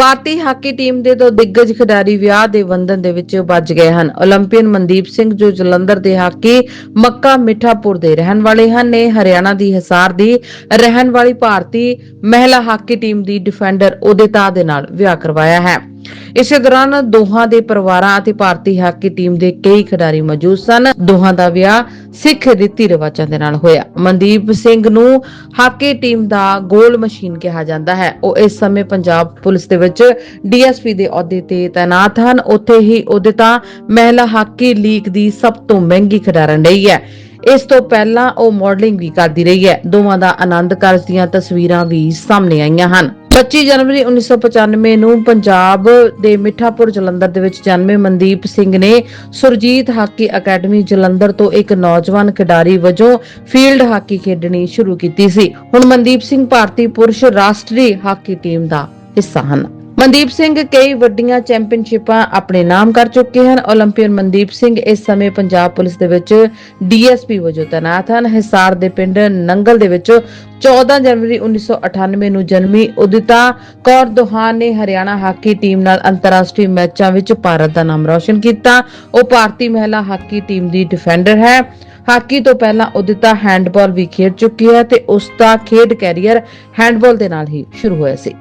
ਭਾਰਤੀ hockey team ਦੇ ਦੋ ਦਿੱਗਜ ਖਿਡਾਰੀ ਵਿਆਹ ਦੇ ਬੰਧਨ ਦੇ ਵਿੱਚ ਵੱਜ ਗਏ ਹਨ। 올림픽ਨ ਮਨਦੀਪ ਸਿੰਘ ਜੋ ਜਲੰਧਰ ਦੇ ਹਾਕੀ ਮੱਕਾ ਮਿੱਠਾਪੁਰ ਦੇ ਰਹਿਣ ਵਾਲੇ ਹਨ, ਨੇ ਹਰਿਆਣਾ ਦੀ ਹਸਾਰ ਦੀ ਰਹਿਣ ਵਾਲੀ ਭਾਰਤੀ ਮਹਿਲਾ ਹਾਕੀ ਟੀਮ ਦੀ ਡਿਫੈਂਡਰ ਉਦਿਤਾ ਦੇ ਨਾਲ ਵਿਆਹ ਕਰਵਾਇਆ ਹੈ। ਇਸੇ ਦੌਰਾਨ ਦੋਹਾਂ ਦੇ ਪਰਿਵਾਰਾਂ ਅਤੇ ਭਾਰਤੀ ਹਾਕੀ ਟੀਮ ਦੇ ਕਈ ਖਿਡਾਰੀ ਮੌਜੂਦ ਸਨ। ਦੋਹਾਂ ਦਾ ਵਿਆਹ ਸਿੱਖ ਰੀਤੀ ਰਿਵਾਜਾਂ ਦੇ ਨਾਲ ਹੋਇਆ। ਮਨਦੀਪ ਸਿੰਘ ਨੂੰ ਹਾਕੀ ਟੀਮ ਦਾ ਗੋਲ ਮਸ਼ੀਨ ਕਿਹਾ ਜਾਂਦਾ ਹੈ। ਉਹ ਇਸ ਸਮੇਂ ਪੰਜਾਬ ਪੁਲਿਸ ਦੇ ਵਿੱਚ ਡੀਐਸਪੀ ਦੇ ਅਹੁਦੇ ਤੇ ਤਾਇਨਾਤ ਹਨ। ਉੱਥੇ ਹੀ ਉਹਦੇ ਤਾਂ ਮਹਿਲਾ ਹਾਕੀ ਲੀਗ ਦੀ ਸਭ ਤੋਂ ਮਹਿੰਗੀ ਖਿਡਾਰਨ ਰਹੀ ਹੈ। ਇਸ ਤੋਂ ਪਹਿਲਾਂ ਉਹ ਮਾਡਲਿੰਗ ਵੀ ਕਰਦੀ ਰਹੀ ਹੈ। ਦੋਵਾਂ ਦਾ ਆਨੰਦ ਕਾਰਜ ਦੀਆਂ ਤਸਵੀਰਾਂ ਵੀ ਸਾਹਮਣੇ ਆਈਆਂ ਹਨ। 25 ਜਨਵਰੀ 1995 ਨੂੰ ਪੰਜਾਬ ਦੇ ਮਿੱਠਾਪੁਰ ਜਲੰਧਰ ਦੇ ਵਿੱਚ ਜਨਮੇ ਮਨਦੀਪ ਸਿੰਘ ਨੇ ਸੁਰਜੀਤ ਹਾਕੀ ਅਕੈਡਮੀ ਜਲੰਧਰ ਤੋਂ ਇੱਕ ਨੌਜਵਾਨ ਖਿਡਾਰੀ ਵਜੋਂ ਫੀਲਡ ਹਾਕੀ ਖੇਡਣੀ ਸ਼ੁਰੂ ਕੀਤੀ ਸੀ। ਹੁਣ ਮਨਦੀਪ ਸਿੰਘ ਭਾਰਤੀ ਪੁਰਸ਼ ਰਾਸ਼ਟਰੀ ਹਾਕੀ ਟੀਮ ਦਾ ਹਿੱਸਾ ਹਨ। ਮਨਦੀਪ ਸਿੰਘ ਕਈ ਵੱਡੀਆਂ ਚੈਂਪੀਅਨਸ਼ਿਪਾਂ ਆਪਣੇ ਨਾਮ ਕਰ ਚੁੱਕੇ ਹਨ। 올림픽ੀਅਨ ਮਨਦੀਪ ਸਿੰਘ ਇਸ ਸਮੇਂ ਪੰਜਾਬ ਪੁਲਿਸ ਦੇ ਵਿੱਚ ਡੀਐਸਪੀ ਵਜੋਂ ਤੈਨਾਤ ਹਨ। ਹਿਸਾਰ ਦੇ ਪਿੰਡ ਨੰਗਲ ਦੇ ਵਿੱਚ 14 ਜਨਵਰੀ 1998 ਨੂੰ ਜਨਮੀ ਉਦਿਤਾ ਕੌਰ ਦੋਹਾਨ ਨੇ ਹਰਿਆਣਾ ਹਾਕੀ ਟੀਮ ਨਾਲ ਅੰਤਰਰਾਸ਼ਟਰੀ ਮੈਚਾਂ ਵਿੱਚ ਭਾਰਤ ਦਾ ਨਾਮ ਰੋਸ਼ਨ ਕੀਤਾ। ਉਹ ਭਾਰਤੀ ਮਹਿਲਾ ਹਾਕੀ ਟੀਮ ਦੀ ਡਿਫੈਂਡਰ ਹੈ। ਹਾਕੀ ਤੋਂ ਪਹਿਲਾਂ ਉਦਿਤਾ ਹੈਂਡਬਾਲ ਵੀ ਖੇਡ ਚੁੱਕੀ ਹੈ ਤੇ ਉਸ ਦਾ ਖੇਡ ਕੈਰੀਅਰ ਹੈਂਡਬਾਲ ਦੇ ਨਾਲ ਹੀ ਸ਼ੁਰੂ ਹੋਇਆ ਸੀ।